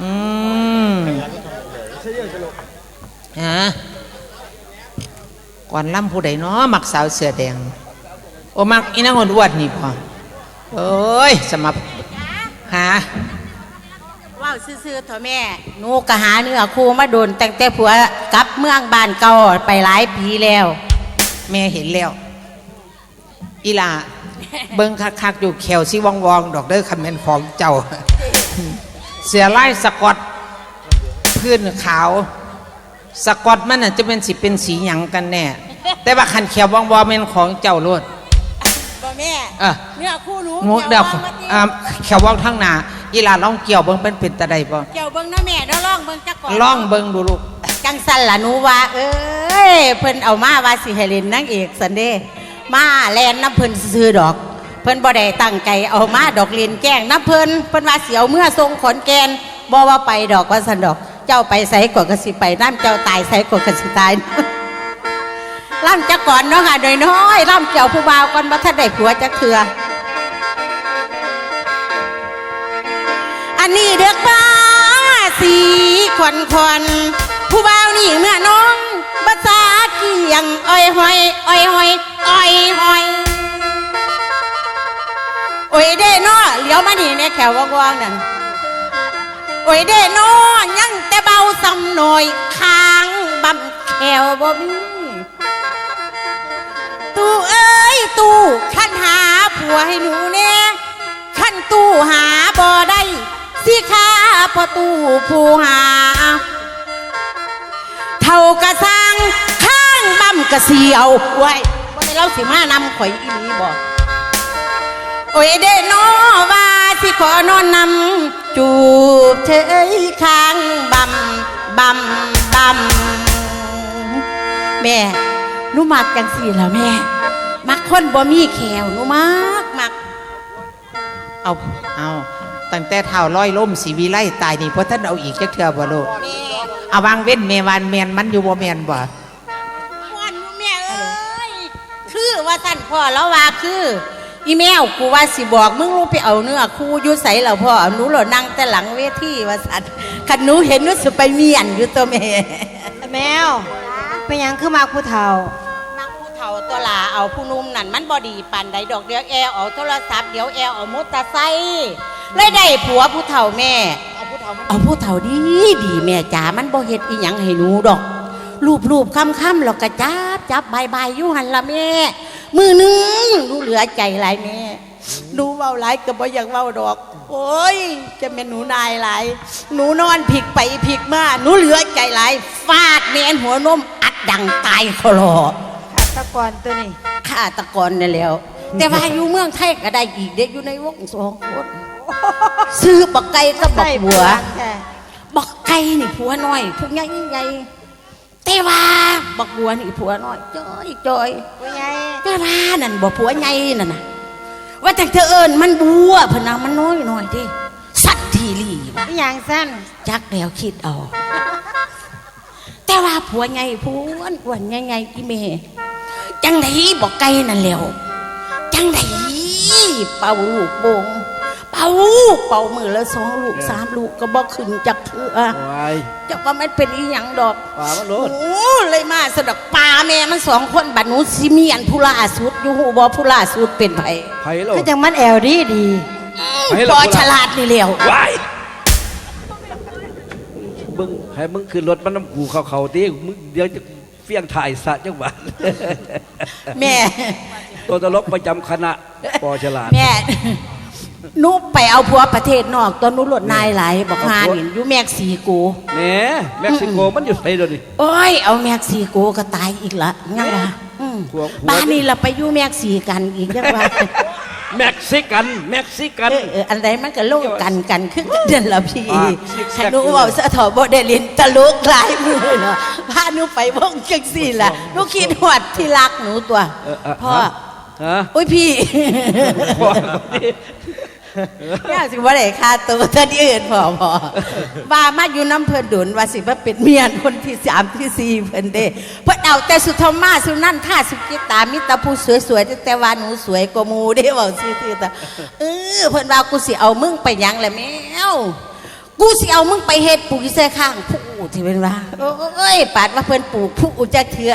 อืมฮะก่อนล่ำผู้ใดเนาะมักสาวเสื้อแดง โอ้มักอีนางอ้วนๆนี่พ่อเอ้ยสมับหาว้าวซื่อๆเถอะแม่หนูกะหาเนื้อคู่มาโดนแต่งแต่ผัวกลับเมืองบ้านเก่าไปหลายปีแล้ว แม่เห็นแล้ว อีหลาเบิ่งคักๆอยู่แขวสิวองวองๆดอกเด้อคันแม่นของเจ้า เสียไล่สกอตพื้นขาว สกอตมันน่ะจะเป็นสิเป็นสีหยังกันแน่ แต่ว่าคันแขววองวองๆเป็นของเจ้าโลดบ่แม่เออเนื้อคู่หนูงูกี่เดายววางมาติอ่าแขววองทั้งหน้าอีหลาลองเกี่ยวเบิ่งเป็นเป็นตะไดบ่เกี่ยวเบิ่งเนาะแม่เนาะลองเบิ่งจักก่อนลองเบิ่งดูลูกจังสันล่ะหนูว่า เอ้ยเพิ่นเอามาว่าสิให้เล่นนางเอกสันเด้มาแลนน้ำเพิ่นซื้อดอก เพิ่นบ่ได้ตั้งใจเอามาดอกเล่นแกล้งน้ำเพิ่นเพิ่นว่าเสียวเมื่อทรงขอนแกนบ่ว่าไปดอกว่าสันดอก เจ้าไปไสกว่ากสิไปน้ำเจ้าตายไสกว่ากสิตายล่ำจักก่อนเนาะค่ะน้อยๆล่ำเกี่ยวผู้บ่าวก่อนบ่ทันได้ผัวจักเถื่ออันนี้เด็กบ้าสีขวัญขวัญผู้บ่าวนี่เมื่อน้องภาษาเกียงอ้อยหอยอ้อยหอยอ้อยหอย โอ้ยเด้นอเลี้ยวมาหนี่ในแขวว่างๆนั่นโอ้ยเด้นอยังแต่เบาซ้ำหน่อยค้างบำแขวบ่มีตู้เอ้ยตู้ขันหาผัวให้หนูแน่ขันตู้หาบ่ได้สิข้าพอตู้ผู้หา เท่ากระสังข้างบั้มกระเสียวไว้ว่าแต่เราสิมานำข่อยอีหลีบอก โอ้ยเดโนว่าสิขอนอนนำจูบเฉยข้างบำบำบำแม่หนูมักจังสี่แล้วแม่ มักคนบ่มีแขวหนูมักมัก เอาเอาตั้งแต่เท้าร้อยล่มสีวิไลตายนี่เพราะท่านเอาอีกจักเทื่อบ่ลูกแม่เอาวางเว้นเมวานแมนมันอยู่บ่แมนบ่วันแม่เอ้ยคือว่าท่านพ่อแล้วว่าคือ อีแมวกูว่าสิบอกมึงลูกไปเอาเนื้อคู่อยุใส่แล้วพ่อหนูเหรอนั่งแต่หลังเวทีว่าสัตว์คันหนูเห็นหนูสิไปเมียนอยู่ตัวแม่แมวเป็นหยังคือมากผู้เฒ่ามักผู้เฒ่าตัวหลาเอาผู้หนุ่มนั่นมันบอดีปานใดดอกเดียวแอลเอาโทรศัพท์เดี๋ยวแอลเอามอเตอร์ไซค์เลยได้ผัวผู้เฒ่าแม่ เอาผู้เฒ่าเอาผู้เฒ่าดีดีแม่จ๋ามันบ่เฮ็ดอีหยังให้หนูดอกรูปรูปค่ำค่ำๆแล้วก็จับจับบายบายอยู่หันละแม่ มือหนึงหนูเหลือใจหลายแม่หนูเว้าหลายก็บ่อยากเว้าดอก โอ้ย จะเป็นหนูนายหลาย หนูนอนผิกไปผิกมา หนูเหลือใจหลาย ฟาดแม่นหัวนมอัดดังตายคลอขัดตะกอนตัวนี้ข้าตะกอนนี่แหล้ว แต่ว่าอยู่เมืองไทยก็ได้อีกเด็กอยู่ในวงสองคนซื้อบักไก่ก็บักบัวแท้บักไก่นี่ผัวน้อยผู้ใหญ่ใหญ่ แต่ว่าบักบัวนี่ผัวน้อยจอยจอยผู้ใหญ่แต่ว่านั่นบ่ผัวใหญ่นั่นน่ะว่าแต่เธอเอิญมันบัวเพนนามันน้อยหน่อยเดิสัตว์ทีหลีวะเป็นหยังสั้นจักแล้วคิดเอาแต่ว่าผัวใหญ่ผัวอ้วนใหญ่ๆอีเมจังไดบอกไก่นั่นแหล้วจังไดเป่าลูกโป่งเป่าเป่ามือละสองลูกสามลูกก็บอกขึ้นจากเถือวายจะว่ามันเป็นอีหยังดอกป่ามันโลโอ้ดเลยมาสะดอกปลาแม่มันสองคนบัดหนูสิเมียนผู้ล่าสุดอยู่หูบอผู้ล่าสุดเป็นไผไผ่โลก็ดจังมันแอวดีดีไผพล่ะอผู้ล่าฉลาดนี่แล้ววายมึงให้มึงขึ้นรถมันน้ำกูเขาเขาตีมึงเดี๋ยวจะเฟี้ยงถ่ายสะจังหวะแม่ ตัวตลกประจำคณะปอฉลาดแม่ หนูไปเอาผัวประเทศนอกตอนหนูหลดนายหลายบอกฮานี่อยู่เม็กซีโกแหน่เม็กซิโกมันอยู่ไสเดี๋ยวนี้โอ้ยเอาเม็กซีโกก็ตายอีกละงั้นละอืมผัวผัวบ้านนี้เราไปอยู่เม็กซีกันอีกจังว่าเม็กซิกันเม็กซิกัน เออเอออันใดมันก็โลกกันกันคือเดือนละพี่อ่าซิกแซให้กหนูเว่าสะเถอบ่ได้เลินตลกหลายมือเนาะพาหนูไปวงจังสี่ล่ะหนูคิดหวดที่รักหนูตัวเออเออพ่อฮะอุ้ยพี่ พ่ออ ยากสิว่าได้ค่าตัวท่านอื่นพอพอว่ามาอยู่น้ำเพิ่นดุนว่าสิว่าเป็นเมียนคนที่สามที่สี่เพิ่นเด้เพิ่นเอาแต่สุธรรมาสุนั่นท่าสุกิตามิตรผู้สวยๆแต่ว่าหนูสวยกว่าหมูเด้เว่าซื่อๆแต่เออเพิ่นว่ากูสิเอามึงไปหยังแหละแมวกูสิเอามึงไปเฮ็ดปลูกอีเสข้างผู้ที่เป็นว่าเอ้ยปาดว่าเพิ่นปลูกผู้จะเถื่อ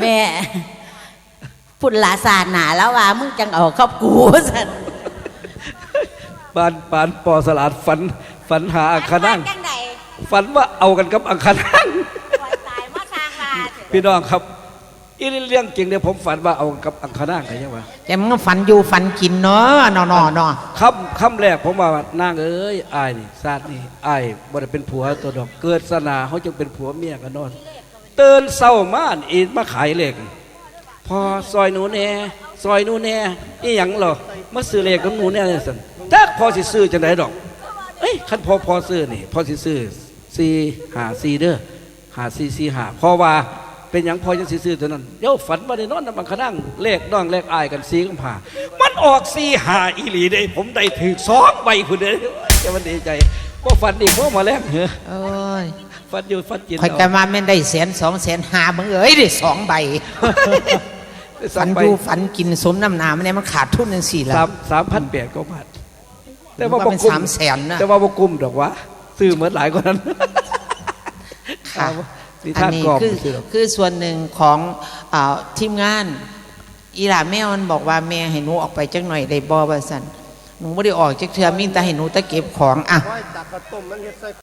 แม่พุ่นหลาสาหนาแล้วว่ามึงจังเอาเข้ากูสัน ปานปานปอสลาดฝันฝันหาอังคณังจังใดฝันว่าเอากันกับอังคณังปล่อยตายมาทางลาเถอะพี่น้องครับอีเรื่องจริงเนี่ยผมฝันว่าเอากับอังคณังกันยังวะแต่มึงก็ฝันอยู่ฝันกินเนาะนอนๆเนาะคำคำแรกผมว่านางเอ้ยอายนี่ซาดนี่อายบ่ได้เป็นผัวตัวดอกเกิดสนาเขาจึงเป็นผัวเมียกันเนอนเตือนเศร้ามาอันอีมาขายเหล็กพอซอยหนูแน่ซอยหนูแน่อีหยังเหรอมาซื้อเหล็กกับหนูแน่เนี่ยสันถ้า พอสิซื้อจังไดดอก เอ้ยคันพอพอซื้อนี่พอสิซื้อซีหาซีเด้อหาซีซีหาเพราะว่าเป็นหยังพอจะสิซื้อเท่านั้นเดี๋ยวฝันว่าได้นอนนำบังคนั่งเลขน้องเลขอายกันซีกันผ่ามันออกซีหาอีหลีได้ ผมได้ถือสองใบคุณเด้อจะมันดีใจก็ฝันอีกเพราะมาแล้วเหรอเอ้ยฝันอยู่ฝันกินคอยกันมาแม่นได้แสนสองแสนหามึงเอ้ยได้สองใบสาฝัมนใบอยู่ฝันกินสมน้ำหนามันเนี่ยมันขาดทุนหนึ่งสี่ละสามสามพันแปดก็บาท แต่ว่าว่าบ่เป็นกุ้สามแสนนะแต่ว่าบ่กุ้มดอกวะซื้อเหมือนหลายกว่านั้นค่ะนิอัทานนี้กรอบคือซื้อดอกคือส่วนหนึ่งของอ่าทีมงานอีหล่าแม่มันบอกว่าแม่ให้หนูออกไปจักหน่อยได้บ่ว่าสันหนูไม่ได้ออกจักเทือมีแต่ให้หนูแตะเก็บของอะ